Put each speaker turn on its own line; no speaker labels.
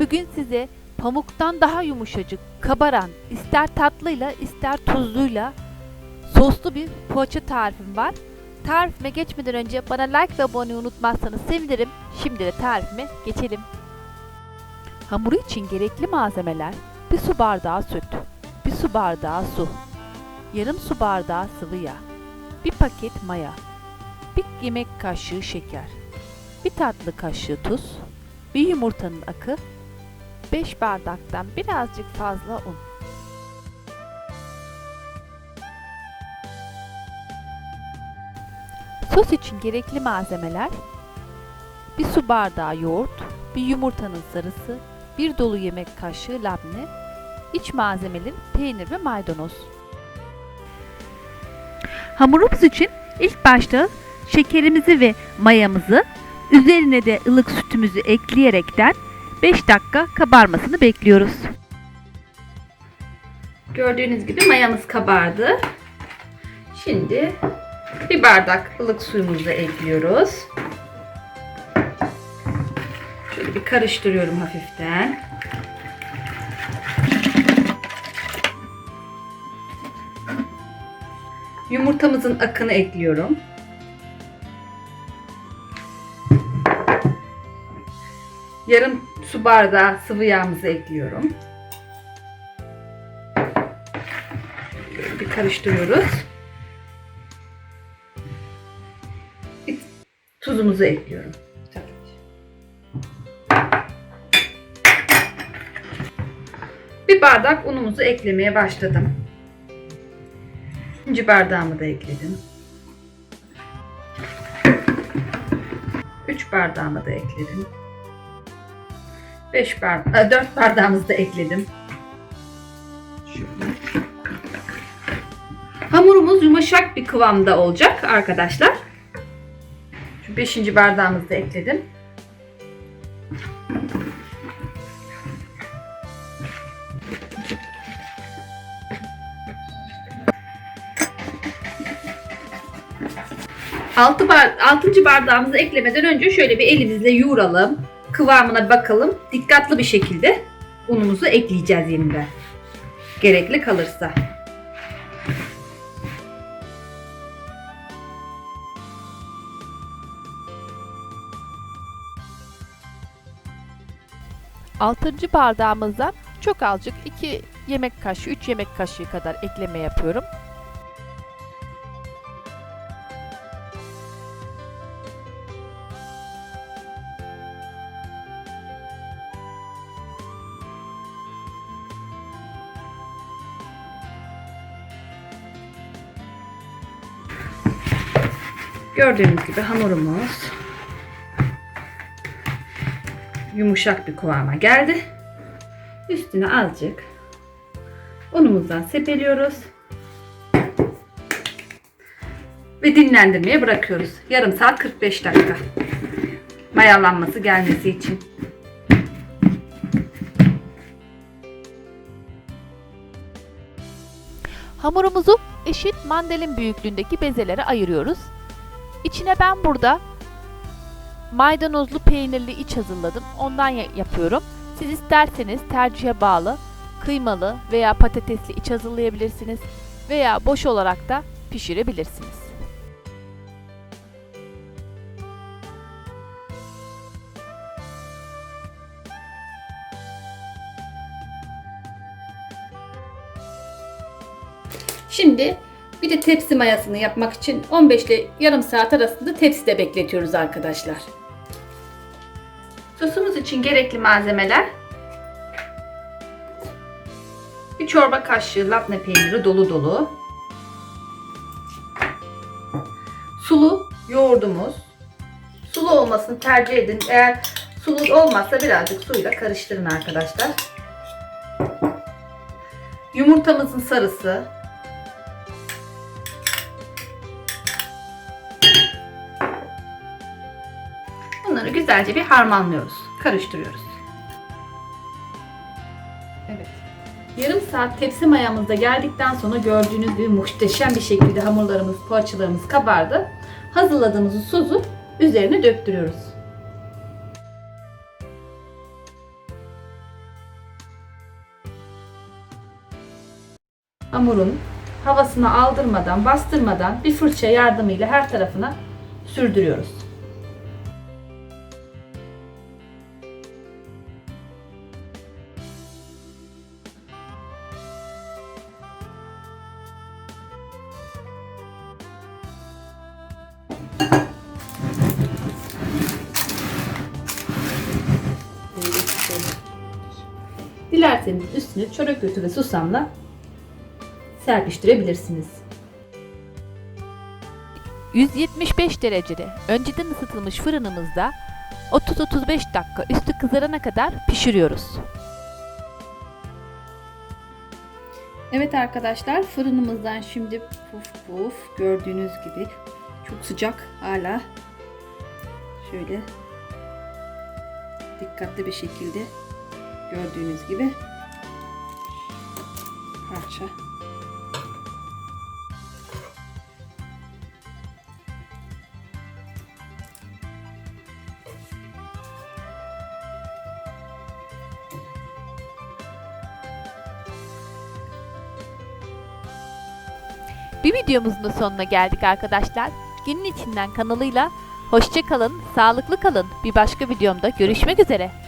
Bugün size pamuktan daha yumuşacık, kabaran, ister tatlıyla ister tuzluyla soslu bir poğaça tarifim var. Tarifime geçmeden önce bana like ve abone unutmazsanız sevinirim. Şimdi de tarifime geçelim. Hamuru için gerekli malzemeler bir su bardağı süt, bir su bardağı su, yarım su bardağı sıvı yağ, bir paket maya, bir yemek kaşığı şeker, bir tatlı kaşığı tuz, bir yumurtanın akı, 5 bardaktan birazcık fazla un. Sos için gerekli malzemeler bir su bardağı yoğurt, bir yumurtanın sarısı, bir dolu yemek kaşığı labne, iç malzemeleri peynir ve maydanoz. Hamurumuz için ilk başta şekerimizi ve mayamızı üzerine de ılık sütümüzü ekleyerekten 5 dakika kabarmasını bekliyoruz.
Gördüğünüz gibi mayamız kabardı. Şimdi bir bardak ılık suyumuzu ekliyoruz. Şöyle bir karıştırıyorum hafiften. Yumurtamızın akını ekliyorum. Yarım su bardağı sıvı yağımızı ekliyorum. Bir karıştırıyoruz. Tuzumuzu ekliyorum. Bir bardak unumuzu eklemeye başladım. İkinci bardağımı da ekledim. 3 bardağımı da ekledim. 5 bardak, 4 bardağımızı da ekledim. Şöyle. Hamurumuz yumuşak bir kıvamda olacak arkadaşlar. Şu 5. bardağımızı da ekledim. Altı bar, altıncı bardağımızı eklemeden önce şöyle bir elimizle yoğuralım. Kıvamına bakalım. Dikkatli bir şekilde unumuzu ekleyeceğiz yeniden. Gerekli kalırsa.
Altıncı bardağımızdan çok azıcık 2 yemek kaşığı, 3 yemek kaşığı kadar ekleme yapıyorum.
Gördüğünüz gibi hamurumuz yumuşak bir kıvama geldi. Üstüne azıcık unumuzdan sepeliyoruz. Ve dinlendirmeye bırakıyoruz. Yarım saat 45 dakika. Mayalanması gelmesi için.
Hamurumuzu eşit mandalin büyüklüğündeki bezelere ayırıyoruz. İçine ben burada maydanozlu peynirli iç hazırladım. Ondan ya- yapıyorum. Siz isterseniz tercihe bağlı kıymalı veya patatesli iç hazırlayabilirsiniz veya boş olarak da pişirebilirsiniz.
Şimdi bir de tepsi mayasını yapmak için 15 ile yarım saat arasında tepside bekletiyoruz arkadaşlar. Sosumuz için gerekli malzemeler bir çorba kaşığı labne peyniri dolu dolu. Sulu yoğurdumuz. Sulu olmasını tercih edin. Eğer sulu olmazsa birazcık suyla karıştırın arkadaşlar. Yumurtamızın sarısı, Bunları güzelce bir harmanlıyoruz. Karıştırıyoruz. Evet. Yarım saat tepsi mayamızda geldikten sonra gördüğünüz gibi muhteşem bir şekilde hamurlarımız, poğaçalarımız kabardı. Hazırladığımız sosu üzerine döktürüyoruz. hamurun havasını aldırmadan, bastırmadan bir fırça yardımıyla her tarafına sürdürüyoruz. Dilerseniz üstüne çorak otu ve susamla serpiştirebilirsiniz.
175 derecede önceden ısıtılmış fırınımızda 30-35 dakika üstü kızarana kadar pişiriyoruz.
Evet arkadaşlar fırınımızdan şimdi puf puf gördüğünüz gibi çok sıcak hala şöyle dikkatli bir şekilde gördüğünüz gibi parça
Bir videomuzun da sonuna geldik arkadaşlar. Günün içinden kanalıyla hoşça kalın, sağlıklı kalın. Bir başka videomda görüşmek üzere.